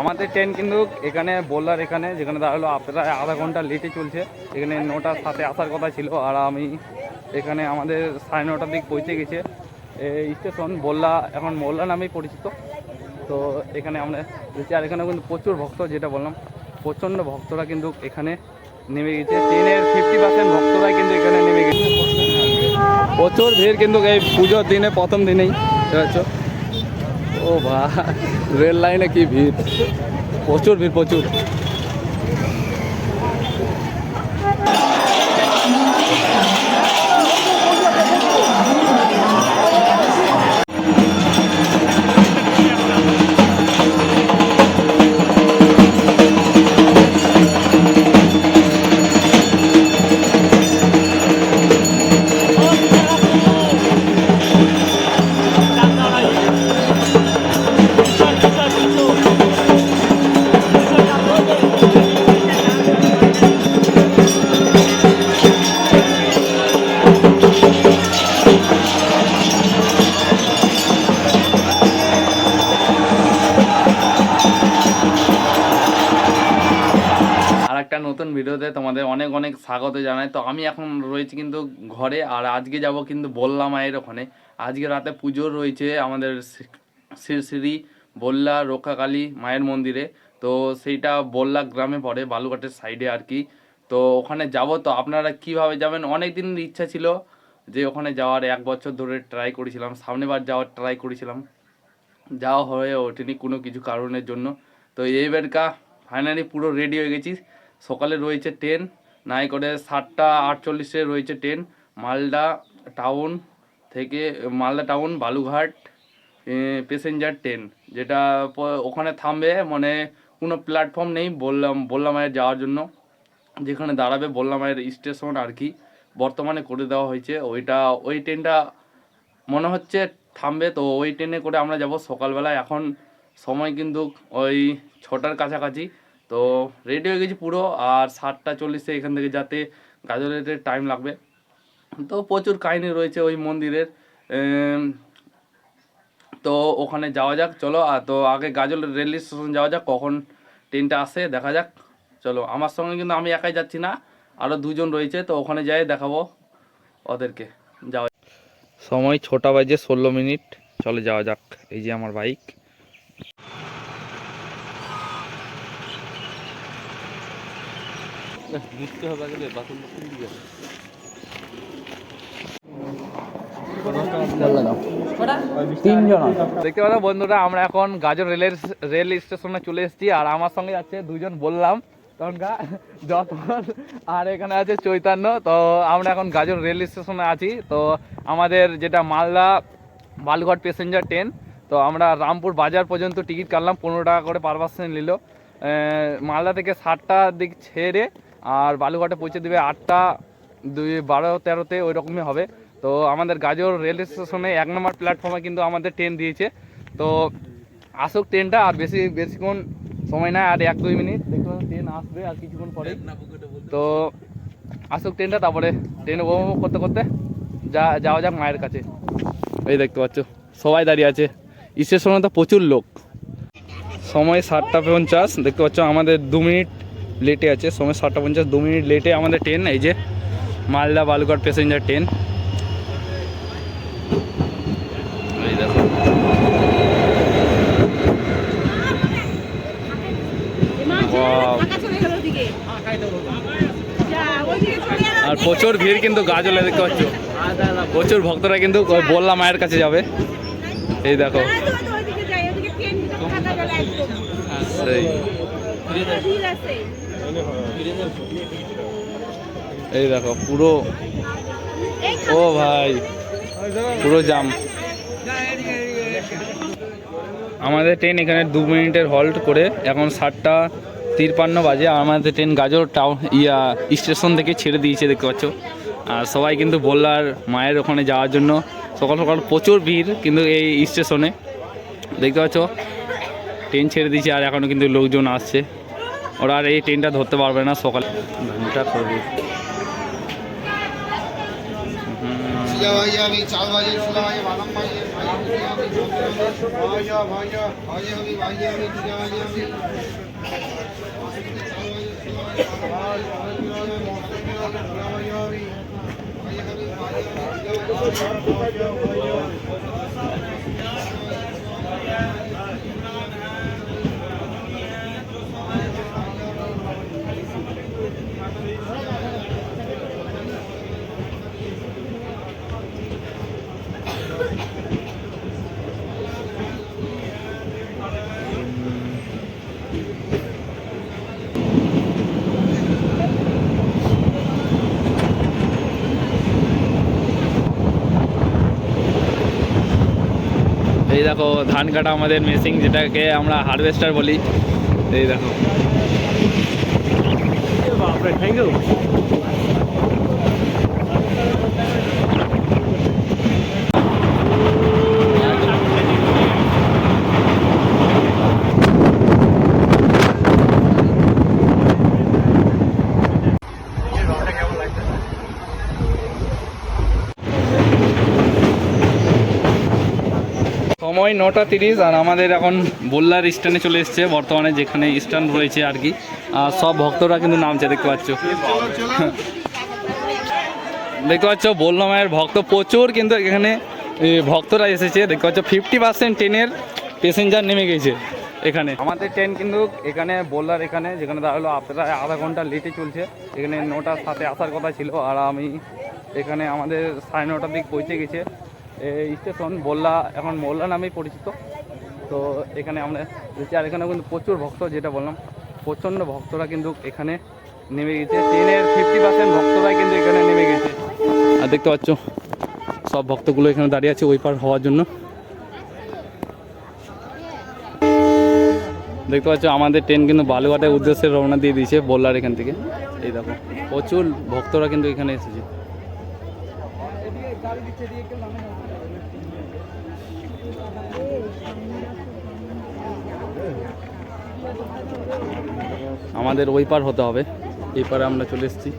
আমাদের ট্রেন কিন্তু এখানে, বললার এখানে, যেখানে দাঁড়াল প্রায় আধা ঘণ্টা লেটে চলছে। এখানে নটার সাথে আসার কথা ছিল, আর আমি এখানে আমাদের সাড়ে নটার দিক পৌঁছে গেছে। এই স্টেশন বললা, এখন মোল্লা নামেই পরিচিত। তো এখানে আমরা রয়েছি আর এখানে কিন্তু প্রচুর ভক্ত, যেটা বললাম, প্রচণ্ড ভক্তরা কিন্তু এখানে নেমে গেছে। ট্রেনের ফিফটি পার্সেন্ট ভক্তরাই কিন্তু এখানে নেমে গেছে। প্রচুর ভিড় কিন্তু এই পুজোর দিনে, প্রথম দিনেই, বুঝতে ও ভাই রেল লাইনে কি ভিড়? প্রচুর ভিড় প্রচুর। ভিডিওতে তোমাদের অনেক অনেক স্বাগত জানাই। তো আমি এখন রয়েছি কিন্তু ঘরে, আর আজকে যাব কিন্তু বললাম মায়ের ওখানে। আজকে রাতে পুজো রয়েছে আমাদের শ্রী- বল্লা রক্ষাকালী মায়ের মন্দিরে। তো সেইটা বল্লা গ্রামে পড়ে, বালুঘাটের সাইডে আর কি। তো ওখানে যাব। তো আপনারা কীভাবে যাবেন? অনেক দিনের ইচ্ছা ছিল যে ওখানে যাওয়ার, এক বছর ধরে ট্রাই করেছিলাম, সামনেবার যাওয়ার ট্রাই করেছিলাম। যাওয়া হয়ে ওঠেনি কোনো কিছু কারণের জন্য। তো এইবারকা ফাইনালি পুরো রেডি হয়ে গেছি। সকালে রয়েছে ট্রেন নাই করে সাতটা আটচল্লিশে রয়েছে ট্রেন, মালদা টাউন থেকে, Malda town Balurghat passenger train, যেটা ওখানে থামবে মানে কোনো প্ল্যাটফর্ম নেই বললাম বললাম মায়ের যাওয়ার জন্য। যেখানে দাঁড়াবে বললাম মায়ের স্টেশন আর কি, বর্তমানে করে দেওয়া হয়েছে। ওইটা, ওই ট্রেনটা মনে হচ্ছে থামবে, তো ওই ট্রেনে করে আমরা যাব সকালবেলা এখন সময় কিন্তু ওই ছটার কাছাকাছি। তো রেডি হয়ে গেছি পুরো, আর সাতটা চল্লিশে এখান থেকে যাতে গাজলের টাইম লাগবে। তো প্রচুর কাহিনী রয়েছে ওই মন্দিরের। তো ওখানে যাওয়া যাক, চলো, আর তো আগে গাজল রেল স্টেশন যাওয়া যাক, কখন ট্রেনটা আসে, দেখা যাক। চলো, আমার সঙ্গে কিন্তু আমি একাই যাচ্ছি না আরও দুজন রয়েছে, তো ওখানে যাই, দেখাবো ওদেরকে। যাওয়া সময় ছটা বাজে ষোলো মিনিট, চলে যাওয়া যাক, এই যে আমার বাইক হবে আগে দিকে দেখতে পাচ্ছ বন্ধুরা আমরা এখন গাজর রেলের রেল স্টেশনে চলে এসেছি আর আমার সঙ্গে যাচ্ছে দুজন বললাম। তখনকার যতন আর এখানে আছে চৈতন্য। তো আমরা এখন গাজর রেল স্টেশনে আছি। তো আমাদের যেটা মালদা বালুঘাট প্যাসেঞ্জার ট্রেন তো আমরা রামপুর বাজার পর্যন্ত টিকিট কাটলাম পনেরো টাকা করে পার পার্সেন্ট নিল। মালদা থেকে সাতটার দিক ছেড়ে আর বালুঘাটে পৌঁছে দেবে আটটা, দুই, বারো, তেরোতে ওই রকমই হবে। তো আমাদের গাজর রেল স্টেশনে এক নম্বর প্ল্যাটফর্মে কিন্তু আমাদের ট্রেন দিয়েছে। তো আসুক ট্রেনটা আর বেশি, বেশিক্ষণ সময় নাই, আর এক, দুই মিনিট দেখলাম ট্রেন আসবে আর কিছুক্ষণ পরে। তো আসুক ট্রেনটা তারপরে ট্রেন উপভোগ করতে করতে যা, যাওয়া যাক মায়ের কাছে। এই দেখতে পাচ্ছ, সবাই দাঁড়িয়ে আছে। স্টেশনে তো প্রচুর লোক। সময় সাতটা পঞ্চাশ, দেখতে পাচ্ছ, আমাদের দু মিনিট লেটে আছে সময় সাতটা পঞ্চাশ দু মিনিট লেটে আমাদের ট্রেন এই যে মালদা বালুঘাট প্যাসেঞ্জার ট্রেন এই দেখো। আর প্রচুর ভিড় কিন্তু গাজলে দেখতে পাচ্ছ। প্রচুর ভক্তরা কিন্তু বললাম মায়ের কাছে যাবে। এই দেখো। সেই। এই দেখো, পুরো ও ভাই, পুরো জাম। আমাদের ট্রেন এখানে দু মিনিটের হল্ট করে এখন সাতটা তিরপান্ন বাজে আমাদের ট্রেন গাজর টাউন ইয়া স্টেশন থেকে ছেড়ে দিয়েছে, দেখতে পাচ্ছ? আর সবাই কিন্তু বললার মায়ের ওখানে যাওয়ার জন্য, সকাল সকাল প্রচুর ভিড় কিন্তু এই স্টেশনে দেখতে পাচ্ছ? ট্রেন ছেড়ে দিয়েছে, আর এখনও কিন্তু লোকজন আসছে। ওরা আর এই ট্রেনটা ধরতে পারবে না সকাল ঘণ্টা করবে হুম। এই দেখো ধান কাটা আমাদের মেশিন যেটাকে আমরা হারভেস্টার বলি। এই দেখো। সময় নটা তিরিশ আর আমাদের এখন বোল্লার স্ট্যান্ডে চলে এসছে। বর্তমানে যেখানে স্ট্যান্ড রয়েছে আর কি। সব ভক্তরা কিন্তু নামছে, দেখতে পাচ্ছ। দেখতে পাচ্ছ বললাম মায়ের ভক্ত প্রচুর, কিন্তু এখানে ভক্তরা এসেছে। দেখতে পাচ্ছ ফিফটি পার্সেন্ট ট্রেনের প্যাসেঞ্জার নেমে গেছে এখানে। আমাদের ট্রেন কিন্তু এখানে, বললার এখানে, যেখানে দাঁড়াল প্রায় আধা ঘণ্টা লেটে চলছে। এখানে নটার সাথে আসার কথা ছিল, আর আমি এখানে আমাদের সাড়ে নটার দিক পৌঁছে গেছে। স্টেশন বললা এখন মোল্লা নামেই পরিচিত। তো এখানে আমরা দেখছি, আর এখানে কিন্তু প্রচুর ভক্ত, যেটা বললাম, প্রচণ্ড ভক্তরা কিন্তু এখানে নেমে গেছে। ট্রেনের ফিফটি পার্সেন্ট ভক্তরাই কিন্তু এখানে নেমে গেছে। আর দেখতে পাচ্ছ, সব ভক্তগুলো এখানে দাঁড়িয়ে আছে ওই পার হওয়ার জন্য। দেখতে পাচ্ছ, আমাদের ট্রেন কিন্তু বালুঘাটের উদ্দেশ্যে রওনা দিয়ে দিয়েছে বললার এখান থেকে। এই দেখো, প্রচুর ভক্তরা কিন্তু এখানে এসেছে। আমাদের ওই পার হতে হবে। এই পারে আমরা চলে এসেছি।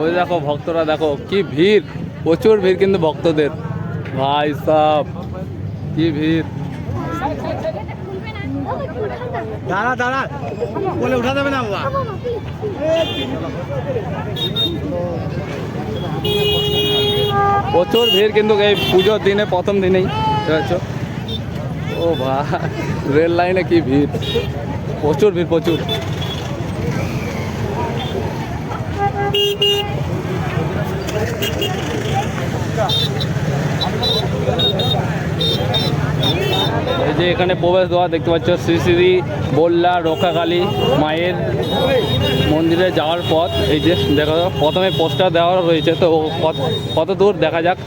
ওই দেখো ভক্তরা, দেখো কি ভিড়। প্রচুর ভিড় কিন্তু ভক্তদের। ভাই সাহ কি ভিড়। দাঁড়া দাঁড়া। বলে উঠা যাবে না বাবা প্রচুর ভিড় কিন্তু এই পুজোর দিনে, প্রথম দিনেই ঠিক ও ভাই রেল লাইনে কি ভিড়? প্রচুর ভিড়, প্রচুর। এই যে এখানে প্রবেশ দ্বার দেখতে পাচ্ছ, শ্রী শ্রী বল্লা রক্ষাকালী মায়ের মন্দিরে যাওয়ার পথ। এই যে দেখো, প্রথমে পোস্টার দেওয়া রয়েছে, তো কত- দূর দেখা যাক।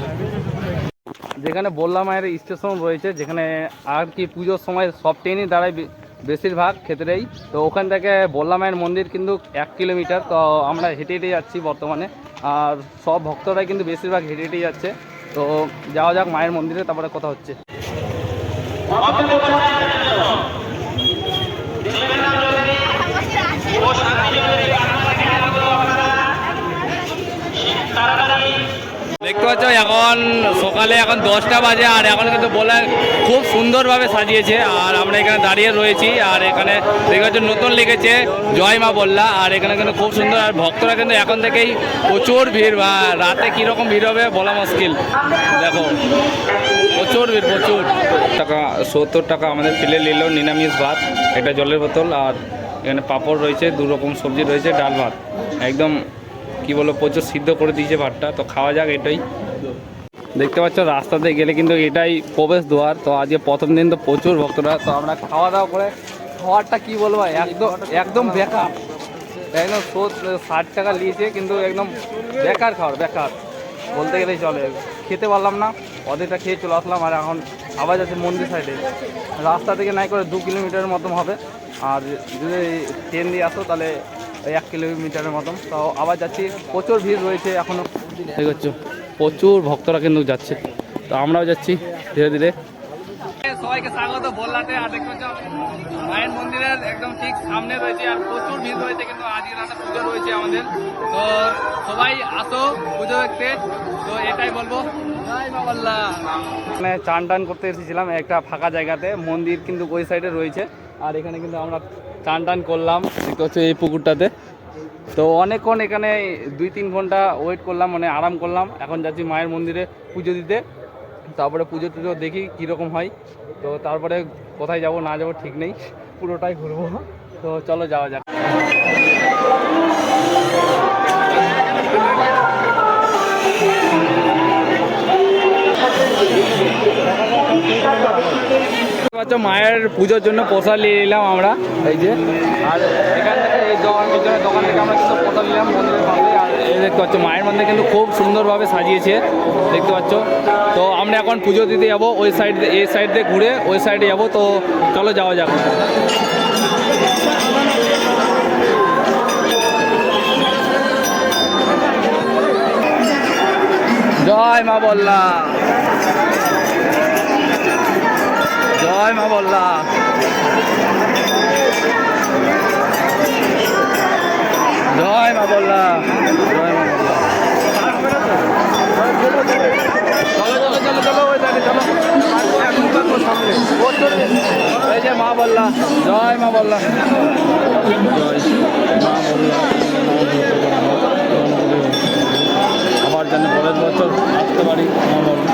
যেখানে বল্লা মায়ের স্টেশন রয়েছে, যেখানে আর কি পুজোর সময় সব ট্রেনই দাঁড়ায় বেশিরভাগ ক্ষেত্রেই। তো ওখান থেকে বল্লা মায়ের মন্দির কিন্তু এক কিলোমিটার, তো আমরা হেঁটে হেঁটে যাচ্ছি বর্তমানে। আর সব ভক্তরাই কিন্তু বেশিরভাগ হেঁটে হেঁটে যাচ্ছে। তো যাওয়া যাক মায়ের মন্দিরে, তারপরে কথা হচ্ছে দেখতে পাচ্ছ এখন সকালে এখন দশটা বাজে আর এখন কিন্তু বলে খুব সুন্দরভাবে সাজিয়েছে। আর আমরা এখানে দাঁড়িয়ে রয়েছি আর এখানে দেখতে নতুন লিখেছে জয় মা বললা। আর এখানে কিন্তু খুব সুন্দর আর ভক্তরা কিন্তু এখন থেকেই প্রচুর ভিড় রাতে কীরকম ভিড় হবে বলা মুশকিল। দেখো, প্রচুর ভিড়, প্রচুর। টাকা, সত্তর টাকা আমাদের প্লেট নিল নিরামিষ ভাত, একটা জলের বোতল আর এখানে পাঁপড় রয়েছে, দু রকম সবজি রয়েছে, ডাল ভাত। একদম, কি বলব, প্রচুর সিদ্ধ করে দিয়েছে ভাতটা। তো খাওয়া যাক এটাই। দেখতে পাচ্ছ রাস্তাতে গেলে কিন্তু এটাই প্রবেশ দ্বার তো আজকে প্রথম দিন তো প্রচুর ভক্তরা, তো আমরা খাওয়া দাওয়া করে, খাওয়ারটা কি বলব একদম একদম বেকার। একদম ষাট টাকা নিয়েছে কিন্তু একদম বেকার খাওয়ার, বেকার। বলতে গেলেই চলে, খেতে পারলাম না, অর্ধেকটা খেয়ে চলে আসলাম, আর এখন আবার যাচ্ছে মন্দির সাইডে রাস্তা থেকে নাই করে দু কিলোমিটারের মতন হবে। আর যদি ট্রেন দিয়ে আসো, তাহলে এক কিলোমিটারের মতন। তো আবার যাচ্ছি, প্রচুর ভিড় রয়েছে এখনও ঠিক আছে প্রচুর ভক্তরা কিন্তু যাচ্ছে। তো আমরাও যাচ্ছি ধীরে ধীরে। সবাইকে স্বাগত বললাতে আর দেখতে মায়ের মন্দিরের একদম ঠিক সামনে রয়েছে আর প্রচুর ভিড় রয়েছে কিন্তু আজকে রাতে পুজো রয়েছে আমাদের। তো সবাই আসো পুজো দেখতে। তো এটাই বলব। মানে চান টান করতে এসেছিলাম একটা ফাঁকা জায়গাতে মন্দির কিন্তু ওই সাইডে রয়েছে। আর এখানে কিন্তু আমরা চান টান করলাম। দেখতে হচ্ছে এই পুকুরটাতে। তো অনেকক্ষণ এখানে দুই তিন ঘণ্টা ওয়েট করলাম মানে আরাম করলাম। এখন যাচ্ছি মায়ের মন্দিরে পুজো দিতে। তারপরে পুজো টুজো দেখি কীরকম হয়। তো তারপরে কোথায় যাব না যাব ঠিক নেই। পুরোটাই ঘুরবো। তো চলো যাওয়া যাক। পাচ্ছ মায়ের পুজোর জন্য প্রসাদ নিয়ে নিলাম আমরা, এই যে। আর এখান থেকে এই দোকান দোকান থেকে আমরা কিন্তু প্রসাদ নিলাম মন্দিরের দেখতে পাচ্ছ, মায়ের মন্দির কিন্তু খুব সুন্দরভাবে সাজিয়েছে, দেখতে পাচ্ছ। তো আমরা এখন পুজো দিতে যাব, ওই সাইড এই সাইড দিয়ে ঘুরে ওই সাইডে যাব, তো চলো যাওয়া যাক। জয় মা বল্লা জয় মা বল্লা। জয় মা বল্লা। জয় মা বল্লা। মা বল্লা জয় মা বল্লা, জয় মা বল্লা। আবার যেন পরের বছর আসতে পারি, মা বল্লা।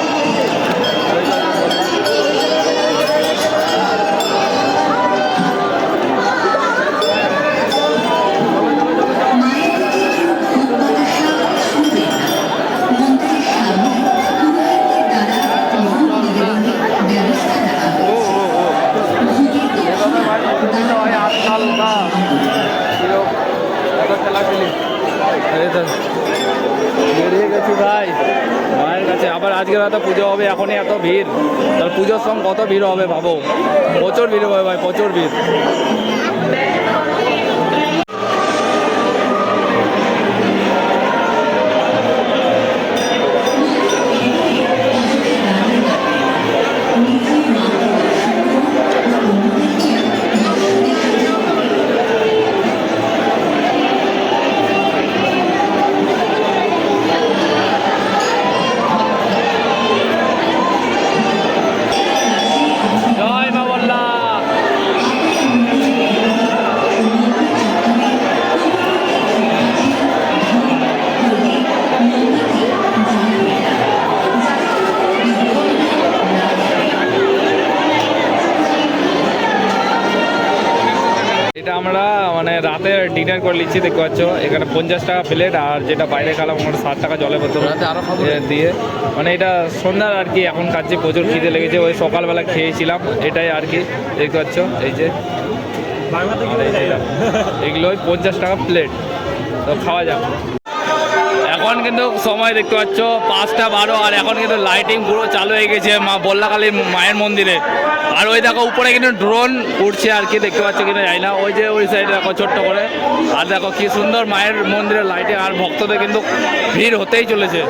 ভিড় হবে ভাবো। প্রচুর ভিড় হবে ভাই প্রচুর ভিড়। ডিনার করে নিচ্ছি দেখতে পাচ্ছ এখানে পঞ্চাশ টাকা প্লেট আর যেটা বাইরে খেলাম ওখানে ষাট টাকা জলে বোতল দিয়ে। মানে এটা সন্ধ্যার আর কি এখন কাছে প্রচুর খিদে লেগেছে ওই সকালবেলা খেয়েছিলাম এটাই আর কি দেখতে পাচ্ছ এই যে। এগুলো ওই পঞ্চাশ টাকা প্লেট তো খাওয়া যাক। এখন কিন্তু সময় দেখতে পাচ্ছ, পাঁচটা বারো, আর এখন কিন্তু লাইটিং পুরো চালু হয়ে গেছে মা বল্লাকালী মায়ের মন্দিরে। আর ওই দেখো, উপরে কিন্তু ড্রোন উঠছে আর কি, দেখতে পাচ্ছ কিনা যাই না। ওই যে ওই সাইডে দেখো ছোট্ট করে। আর দেখো কি সুন্দর মায়ের মন্দিরের লাইটিং আর ভক্তদের কিন্তু ভিড় হতেই চলেছে।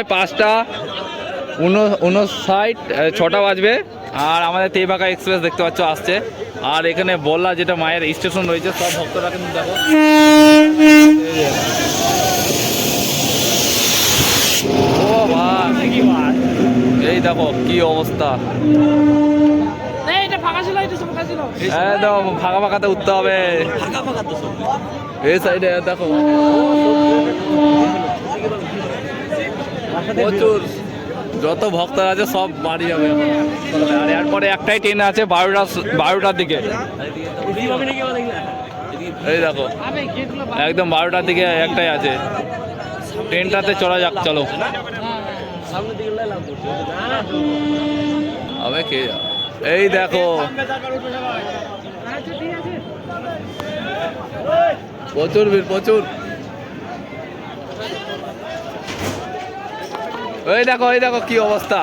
সময় পাঁচটা উনষাট ছটা বাজবে। আর আমাদের তেবাকা এক্সপ্রেস দেখতে পাচ্ছ আসছে। আর এখানে বললা যেটা মায়ের স্টেশন রয়েছে সব ভক্তরা কিন্তু দেখো। ও এই দেখো কি অবস্থা। একদম ফাঁকা ফাঁকাতে উঠতে হবে। এই সাইডে দেখো। প্রচুর। যত ভক্তরা আছে, সব বাড়ি যাবে আর এরপরে একটাই ট্রেন আছে বারোটা বারোটার দিকে। এই দেখো, একদম বারোটার দিকে একটাই আছে। ট্রেনটাতে চলা যাক, চলো। হবে কে। এই দেখো। প্রচুর ভিড়, প্রচুর। ওই দেখো ওই দেখো কি অবস্থা।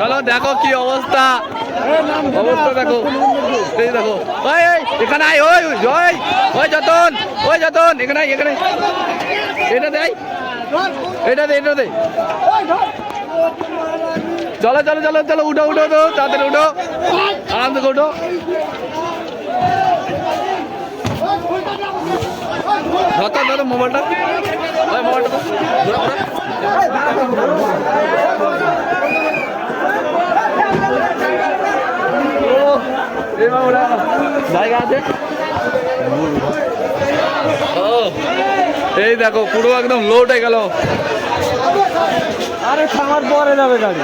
চলো দেখো কি অবস্থা। অবস্থা দেখো। এই দেখো। ওই এখানে আয় ওই ওই, ওই যতন ওই যতন এখানে এখানে এটা দেয় এটা দে এটা দে। চলো চলো চলো চলো উঠো উঠো উঠো তাড়াতাড়ি উঠো। আরাম থেকে উঠো। ধরো ধরো মোবাইলটা? ওই মোবাইলটা ধরো। জায়গা আছে? এই দেখো পুরো একদম লোড হয়ে গেল। আরে খাওয়ার পরে যাবে গাড়ি।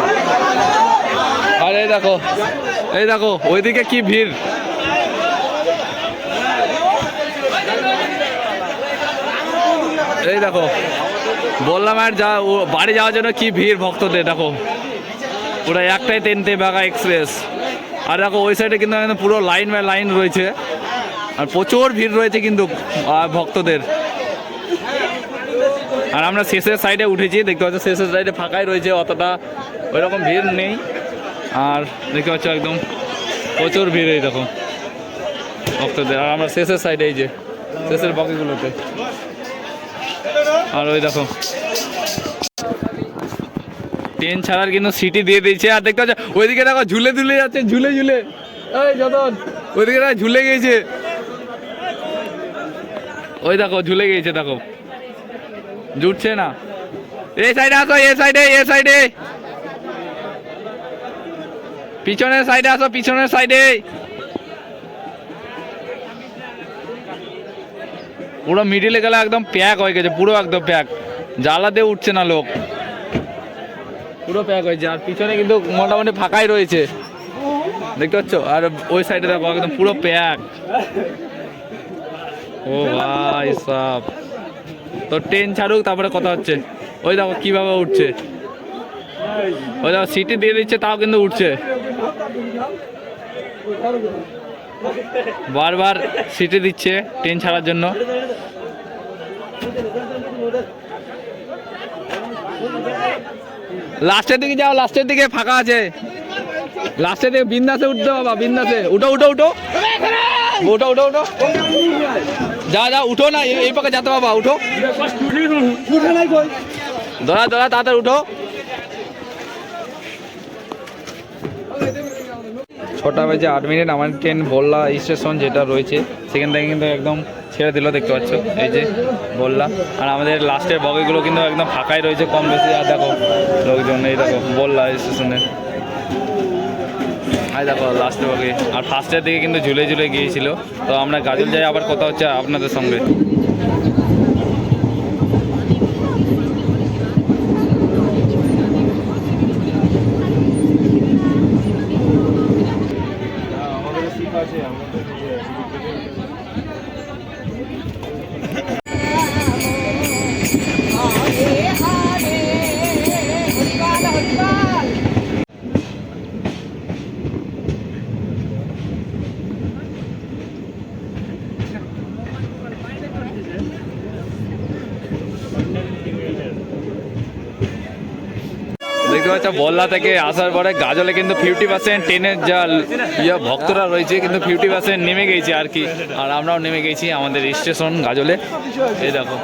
আর এই দেখো এই দেখো ওইদিকে কি ভিড়? এই দেখো, বললাম আর যা বাড়ি যাওয়ার জন্য কি ভিড় ভক্তদের, দেখো। পুরো একটাই তেনতে বাগা এক্সপ্রেস আর দেখো, ওই সাইডে কিন্তু পুরো লাইন বাই লাইন রয়েছে। আর প্রচুর ভিড় রয়েছে কিন্তু ভক্তদের। আর আমরা শেষের সাইডে উঠেছি, দেখতে পাচ্ছ, শেষের সাইডে ফাঁকাই রয়েছে, অতটা ওইরকম ভিড় নেই। আর দেখতে পাচ্ছ একদম প্রচুর ভিড় এই দেখো, ভক্তদের। আর আমরা শেষের সাইডে এই যে, শেষের বগিগুলোতে আর ওই দেখো। ট্রেন ছাড়ার কিন্তু সিটি দিয়ে দিয়েছে। আর দেখতে পাচ্ছ, ওইদিকে দেখো, ঝুলে ঝুলে যাচ্ছে, ঝুলে ঝুলে। এই যতন, ওইদিকে দেখো, ঝুলে গিয়েছে। ওই দেখো, ঝুলে গিয়েছে, দেখো। জুটছে না। এই সাইডে আসো, এ সাইডে এ সাইডে পিছনের সাইডে আসো, পিছনের সাইডে পুরো মিডিলে গেলে একদম প্যাক হয়ে গেছে, পুরো একদম প্যাক জ্বালা দিয়ে উঠছে না লোক। পুরো প্যাক হয়েছে আর পিছনে কিন্তু মোটামুটি ফাঁকাই রয়েছে। দেখতে পাচ্ছ? আর ওই সাইডে দেখো, একদম পুরো প্যাক ও ভাই সব। তো ট্রেন ছাড়ুক, তারপরে কথা হচ্ছে। ওই দেখো কীভাবে উঠছে। ওই দেখো সিটি দিয়ে দিচ্ছে, তাও কিন্তু উঠছে। বারবার সিটে দিচ্ছে ট্রেন ছাড়ার জন্য। লাস্টের দিকে যাও, লাস্টের দিকে ফাঁকা আছে। লাস্টের দিকে বিন্দাসে উঠতে বাবা, বিন্দাসে। উঠো উঠো উঠো। উঠো উঠো উঠো। যা যা, উঠো না, এই- পাকে যেতে বাবা, উঠো। ধরা ধরা, তাড়াতাড়ি উঠো। ছটা বাজে আট মিনিট আমার ট্রেন বললা স্টেশন যেটা রয়েছে, সেখান থেকে কিন্তু একদম ছেড়ে দিল, দেখতে পাচ্ছ, এই যে বললা আর আমাদের লাস্টের বগিগুলো কিন্তু একদম ফাঁকাই রয়েছে, কম বেশি। আর দেখো, লোকজন, এই দেখো বললা স্টেশনে। আর দেখো, লাস্টের বগি। আর ফার্স্টের দিকে কিন্তু ঝুলে ঝুলে গিয়েছিল। তো আমরা গাজল যাই, আবার কথা হচ্ছে আপনাদের সঙ্গে। পাচ্ছ বল্লা থেকে আসার পরে গাজলে কিন্তু ফিফটি পার্সেন্ট ট্রেনের যা ইয়ে ভক্তরা রয়েছে কিন্তু ফিফটি পার্সেন্ট নেমে গেছে আর কি। আর আমরাও নেমে গেছি আমাদের স্টেশন গাজলে। এই দেখো।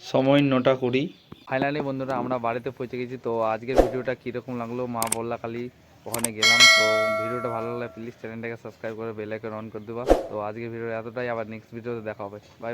সময় নটা কুড়ি। ফাইনালি বন্ধুরা আমরা বাড়িতে পৌঁছে গেছি তো আজকের ভিডিওটা কীরকম লাগল? মা বললা খালি ওখানে গেলাম তো ভিডিওটা ভালো লাগলে প্লিজ চ্যানেলটাকে সাবস্ক্রাইব করে বেল আইকন অন করে দেবা। তো আজকের ভিডিও এতটাই আবার নেক্সট ভিডিওতে দেখা হবে। বাই